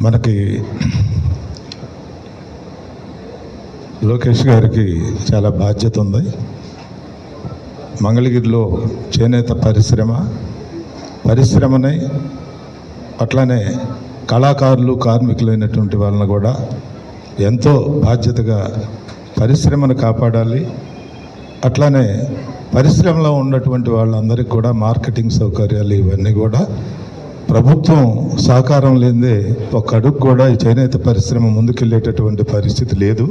మనకి లోకేష్ గారికి చాలా బాధ్యత ఉంది. మంగళగిరిలో చేనేత పరిశ్రమ పరిశ్రమని అట్లానే కళాకారులు కార్మికులైనటువంటి వాళ్ళని కూడా ఎంతో బాధ్యతగా పరిశ్రమను కాపాడాలి. అట్లానే పరిశ్రమలో ఉన్నటువంటి వాళ్ళందరికీ కూడా మార్కెటింగ్ సౌకర్యాలు ఇవన్నీ కూడా ప్రభుత్వం సహకారం లేదే ఒక అడుగు కూడా ఈ చేనేత పరిశ్రమ ముందుకెళ్ళేటటువంటి పరిస్థితి లేదు.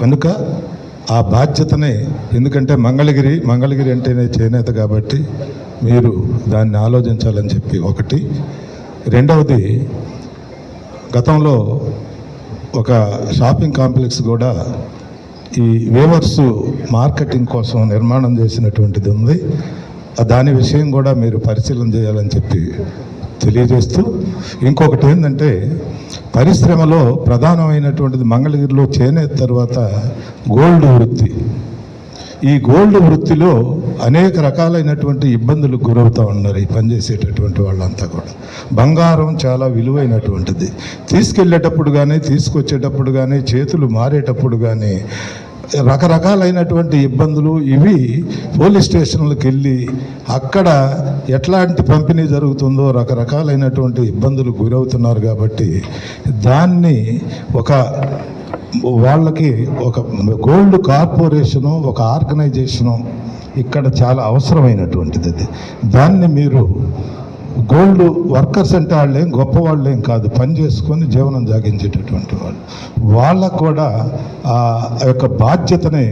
కనుక ఆ బాధ్యతనే ఎందుకంటే మంగళగిరి మంగళగిరి అంటేనే చేనేత కాబట్టి మీరు దాన్ని ఆలోచించాలని చెప్పి ఒకటి. రెండవది గతంలో ఒక షాపింగ్ కాంప్లెక్స్ కూడా ఈ వేవర్స్ మార్కెటింగ్ కోసం నిర్మాణం చేసినటువంటిది ఉంది. దాని విషయం కూడా మీరు పరిశీలన చేయాలని చెప్పి తెలియజేస్తూ ఇంకొకటి ఏంటంటే పరిశ్రమలో ప్రధానమైనటువంటిది మంగళగిరిలో చేనేత తర్వాత గోల్డ్ వృత్తి. ఈ గోల్డ్ వృత్తిలో అనేక రకాలైనటువంటి ఇబ్బందులకు గురవుతూ ఉన్నారు ఈ పనిచేసేటటువంటి వాళ్ళంతా కూడా. బంగారం చాలా విలువైనటువంటిది. తీసుకెళ్ళేటప్పుడు కానీ తీసుకొచ్చేటప్పుడు కానీ చేతులు మారేటప్పుడు కానీ రకరకాలైనటువంటి ఇబ్బందులు ఇవి పోలీస్ స్టేషన్లకు వెళ్ళి అక్కడ ఎట్లాంటి పంపిణీ జరుగుతుందో రకరకాలైనటువంటి ఇబ్బందులు గురవుతున్నారు కాబట్టి దాన్ని ఒక వాళ్ళకి ఒక గోల్డ్ కార్పొరేషను ఒక ఆర్గనైజేషను ఇక్కడ చాలా అవసరమైనటువంటిది దాన్ని మీరు గోల్డ్ వర్కర్స్ అంటే వాళ్ళేం గొప్ప వాళ్ళేం కాదు. పని చేసుకొని జీవనం సాగించేటటువంటి వాళ్ళు. వాళ్ళకు కూడా ఆ యొక్క బాధ్యతని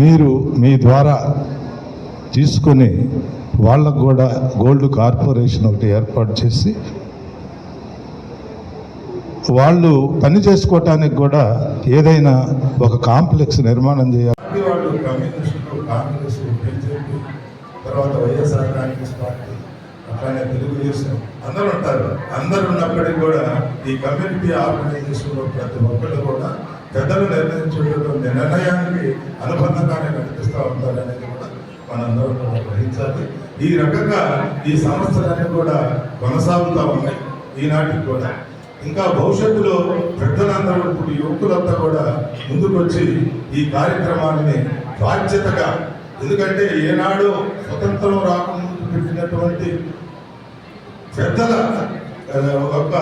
మీరు మీ ద్వారా తీసుకొని వాళ్ళకు కూడా గోల్డ్ కార్పొరేషన్ ఒకటి ఏర్పాటు చేసి వాళ్ళు పని చేసుకోవటానికి కూడా ఏదైనా ఒక కాంప్లెక్స్ నిర్మాణం చేయాలి. తర్వాత వైఎస్ఆర్ కాంగ్రెస్ పార్టీ అట్లానే తెలుగుదేశం అందరూ ఉంటారు. అందరూ ఉన్నప్పటికీ కూడా ఈ కమ్యూనిటీ ఆర్గనైజేషన్లో ప్రతి ఒక్కళ్ళు కూడా పెద్దలు నిర్ణయించేటటువంటి నిర్ణయానికి అనుబంధంగానే నడిపిస్తూ ఉంటారనేది కూడా మనందరం కూడా గ్రహించాలి. ఈ రకంగా ఈ సంవత్సరాన్ని కూడా కొనసాగుతూ ఉన్నాయి ఈనాటికి కూడా. ఇంకా భవిష్యత్తులో పెద్దలందరూ ఇప్పుడు యువకులంతా కూడా ముందుకొచ్చి ఈ కార్యక్రమాన్ని బాధ్యతగా ఎందుకంటే ఏనాడు స్వతంత్రం రాకముందు పెట్టినటువంటి పెద్దల ఒక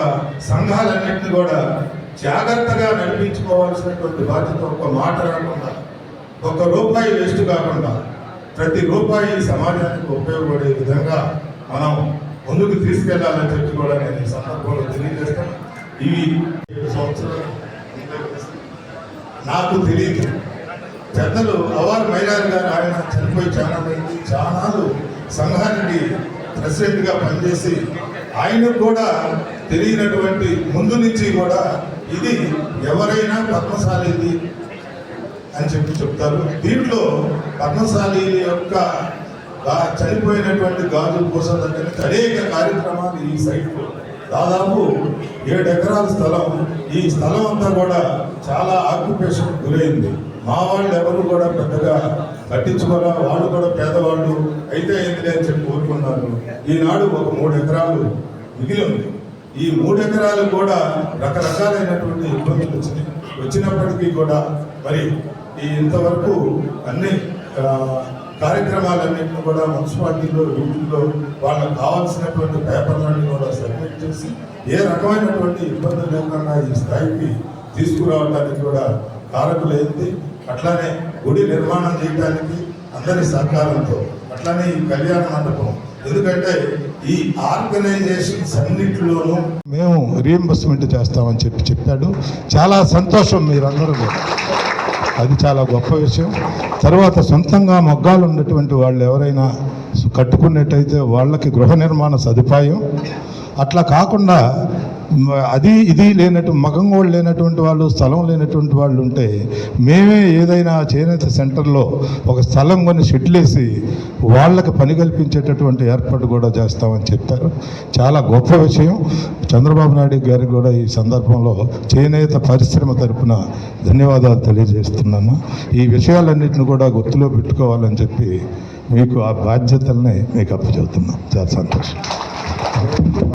సంఘాలన్నింటినీ కూడా జాగ్రత్తగా నడిపించుకోవాల్సినటువంటి బాధ్యత ఒక మాట రాకుండా ఒక రూపాయి వేస్ట్ కాకుండా ప్రతి రూపాయి సమాజానికి ఉపయోగపడే విధంగా మనం ముందుకు తీసుకెళ్ళాలని చెప్పి కూడా నేను ఈ సందర్భంలో తెలియజేస్తాను. ఇవి ఏడు సంవత్సరాలు నాకు తెలియదు. పెద్దలు అవార్ మైలార్ గారు ఆయన చనిపోయి చాలా మంది చాలాలు సంఘానికి ప్రెసిడెంట్గా పనిచేసి ఆయన కూడా తెలియనటువంటి ముందు నుంచి కూడా ఇది ఎవరైనా పద్మశాలిది అని చెప్పి చెప్తారు. దీంట్లో పద్మశాలి యొక్క చనిపోయినటువంటి గాజుల కోసం దగ్గర అనేక కార్యక్రమాలు ఈ సైట్లో దాదాపు ఏడు ఎకరాల స్థలం. ఈ స్థలం అంతా కూడా చాలా ఆక్యుపేషన్ గురైంది. మా వాళ్ళు ఎవరు కూడా పెద్దగా పట్టించుకోరా వాళ్ళు కూడా పేదవాళ్ళు అయితే ఏంటి అని చెప్పి కోరుకున్నారు. ఈనాడు ఒక మూడు ఎకరాలు మిగిలి ఉంది. ఈ మూడు ఎకరాలు కూడా రకరకాలైనటువంటి ఇబ్బందులు వచ్చినాయి. వచ్చినప్పటికీ కూడా మరి ఈ ఇంతవరకు అన్ని కార్యక్రమాలన్నింటినీ కూడా మున్సిపాలిటీలో వీటిల్లో వాళ్ళకి కావాల్సినటువంటి పేపర్లన్నీ కూడా సబ్మిట్ చేసి ఏ రకమైనటువంటి ఇబ్బంది లేకుండా ఈ స్థాయికి తీసుకురావడానికి కూడా కారకులైంది. అట్లానే గుడి నిర్మాణం చేయడానికి అందరి సహకారంతో అట్లానే ఈ కళ్యాణ మండపం. ఎందుకంటే ఈ ఆర్గనైజేషన్స్ అన్నింటిలోనూ మేము రీఎంబర్స్మెంట్ చేస్తామని చెప్పి చెప్పాడు. చాలా సంతోషం మీరందరూ కూడా. అది చాలా గొప్ప విషయం. తర్వాత సొంతంగా మొగ్గాలు ఉన్నటువంటి వాళ్ళు ఎవరైనా కట్టుకున్నట్టయితే వాళ్ళకి గృహ నిర్మాణ సదుపాయం. అట్లా కాకుండా అది ఇది లేనట్టు కూడా లేనటువంటి వాళ్ళు స్థలం లేనటువంటి వాళ్ళు ఉంటే మేమే ఏదైనా చేనేత సెంటర్లో ఒక స్థలం కొని షెడ్లేసి వాళ్ళకి పని కల్పించేటటువంటి ఏర్పాటు కూడా చేస్తామని చెప్పారు. చాలా గొప్ప విషయం. చంద్రబాబు నాయుడు గారికి కూడా ఈ సందర్భంలో చేనేత పరిశ్రమ తరపున ధన్యవాదాలు తెలియజేస్తున్నాను. ఈ విషయాలన్నింటిని కూడా గుర్తులో పెట్టుకోవాలని చెప్పి మీకు ఆ బాధ్యతల్ని మీకు అప్పచెబుతున్నాం. చాలా సంతోషం.